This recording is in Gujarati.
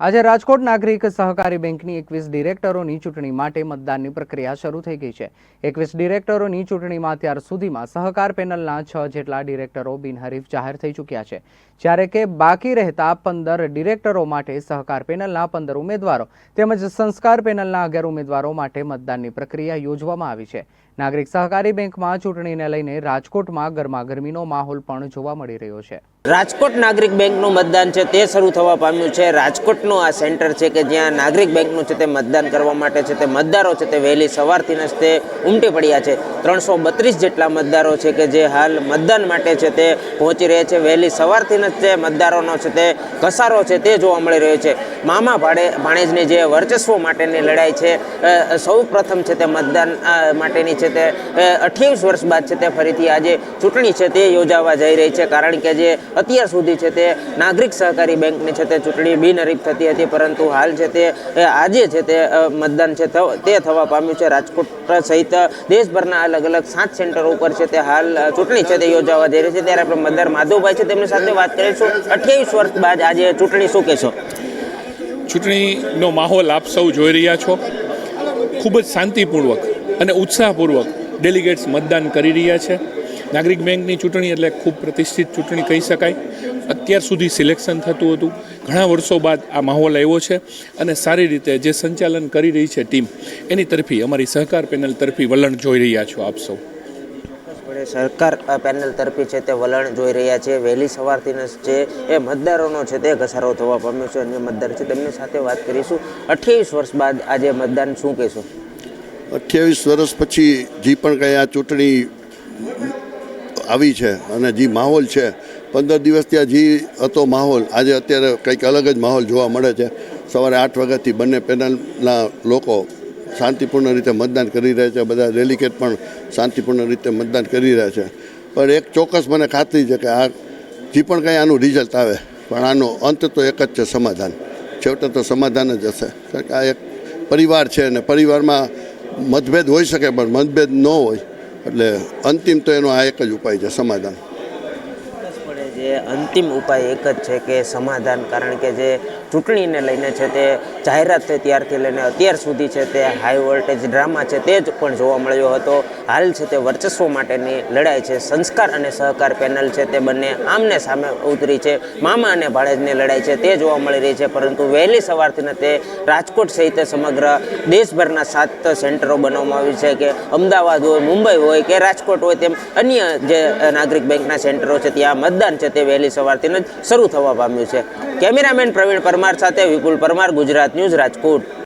આજે રાજકોટ નાગરિક સહકારી બેંકની એકવીસ ડિરેક્ટરોની ચૂંટણી માટે મતદાનની પ્રક્રિયા શરૂ થઈ ગઈ છે. એકવીસ ડિરેક્ટરોની ચૂંટણીમાં અત્યાર સુધીમાં સહકાર પેનલના છ જેટલા ડિરેક્ટરો બિનહરીફ જાહેર થઈ ચૂક્યા છે. જ્યારે કે બાકી રહેતા પંદર ડિરેક્ટરો માટે સહકાર પેનલના પંદર ઉમેદવારો તેમજ સંસ્કાર પેનલના અગિયાર ઉમેદવારો માટે મતદાનની પ્રક્રિયા યોજવામાં આવી છે. નાગરિક સહકારી બેંકમાં ચૂંટણીને લઈને રાજકોટમાં ગરમાગરમીનો માહોલ પણ જોવા મળી રહ્યો છે. રાજકોટ નાગરિક બેંકનું મતદાન છે તે શરૂ થવા પામ્યું છે. રાજકોટનું આ સેન્ટર છે કે જ્યાં નાગરિક બેંકનું છે તે મતદાન કરવા માટે છે તે મતદારો છે તે વહેલી સવારથી જ તે ઉમટી પડ્યા છે. ત્રણસો બત્રીસ જેટલા મતદારો છે કે જે હાલ મતદાન માટે છે તે પહોંચી રહ્યા છે. વહેલી સવારથી જ તે મતદારોનો છે તે ઘસારો છે તે જોવા મળી રહ્યો છે. મામા ભાડે ભાણેજની જે વર્ચસ્વ માટેની લડાઈ છે સૌ પ્રથમ છે તે મતદાન માટેની માટેની છે તે અઠ્યાવીસ વર્ષ બાદ છે તે ફરીથી આજે ચૂંટણી છે તે યોજાવા જઈ રહી છે. કારણ કે જે અત્યાર સુધી છે તે નાગરિક સહકારી બેંકની છે તે ચૂંટણી બિનહરીફ થતી હતી, પરંતુ હાલ છે તે આજે છે તે મતદાન છે તે થવા પામ્યું છે. રાજકોટ સહિત દેશભરના અલગ અલગ સાત સેન્ટર ઉપર છે તે હાલ ચૂંટણી છે તે યોજાવા જઈ રહી છે. ત્યારે આપણે મતદાર માધવભાઈ છે તેમની સાથે વાત કરીશું. અઠ્યાવીસ વર્ષ બાદ આજે ચૂંટણી શું કહેશો? ચૂંટણીનો માહોલ આપ સૌ જોઈ રહ્યા છો. ખૂબ જ શાંતિપૂર્વક અને ઉત્સાહપૂર્વક ડેલિગેટ્સ મતદાન કરી રહ્યા છે. નાગરિક બેંકની ચૂંટણી એટલે ખૂબ પ્રતિષ્ઠિત ચૂંટણી કહી શકાય. અત્યાર સુધી સિલેક્શન થતું હતું. ઘણા વર્ષો બાદ આ માહોલ આવ્યો છે અને સારી રીતે જે સંચાલન કરી રહી છે ટીમ, એની તરફી અમારી સહકાર પેનલ તરફી વલણ જોઈ રહ્યા છો આપ સૌ. સરકાર પેનલ તરફી છે તે વલણ જોઈ રહ્યા છે. વહેલી સવારથી જે એ મતદારોનો છે તે ઘસારો થવા પામ્યો છે. અન્ય મતદાર છે તેમની સાથે વાત કરીશું. અઠ્યાવીસ વર્ષ બાદ આજે મતદાન શું કહેશો? અઠ્યાવીસ વર્ષ પછી જે પણ કંઈ આ ચૂંટણી આવી છે અને જે માહોલ છે, પંદર દિવસ ત્યાં જે હતો માહોલ, આજે અત્યારે કંઈક અલગ જ માહોલ જોવા મળે છે. સવારે આઠ વાગ્યાથી બંને પેનલના લોકો શાંતિપૂર્ણ રીતે મતદાન કરી રહ્યા છે, બધા ડેલિકેટ પણ શાંતિપૂર્ણ રીતે મતદાન કરી રહ્યા છે. પણ એક ચોક્કસ મને ખાતરી છે કે આ જે પણ કંઈ આનું રિઝલ્ટ આવે, પણ આનો અંત તો એક જ છે સમાધાન. છેવટે તો સમાધાન જ હશે. કારણ કે આ એક પરિવાર છે અને પરિવારમાં મતભેદ હોઈ શકે, પણ મતભેદ ન હોય. એટલે અંતિમ તો એનો આ એક જ ઉપાય છે સમાધાન. જે અંતિમ ઉપાય એક જ છે કે સમાધાન. કારણ કે જે ચૂંટણીને લઈને છે તે જાહેરાત થઈ ત્યારથી લઈને અત્યાર સુધી છે તે હાઈ વોલ્ટેજ ડ્રામા છે તે જ પણ જોવા મળ્યો હતો. હાલ છે તે વર્ચસ્વ માટેની લડાઈ છે. સંસ્કાર અને સહકાર પેનલ છે તે બંને આમને સામે ઉતરી છે. મામા અને ભાડેજની લડાઈ છે તે જોવા મળી રહી છે. પરંતુ વહેલી સવારથી તે રાજકોટ સહિત સમગ્ર દેશભરના સાત સેન્ટરો બનાવવામાં આવ્યું છે કે અમદાવાદ હોય, મુંબઈ હોય કે રાજકોટ હોય તેમ અન્ય જે નાગરિક બેંકના સેન્ટરો છે ત્યાં મતદાન છે તે વહેલી સવારથી જ શરૂ થવા પામ્યું છે. કેમેરામેન પ્રવીણ પરમાર સાથે વિપુલ પરમાર, ગુજરાત ન્યૂઝ રાજકોટ.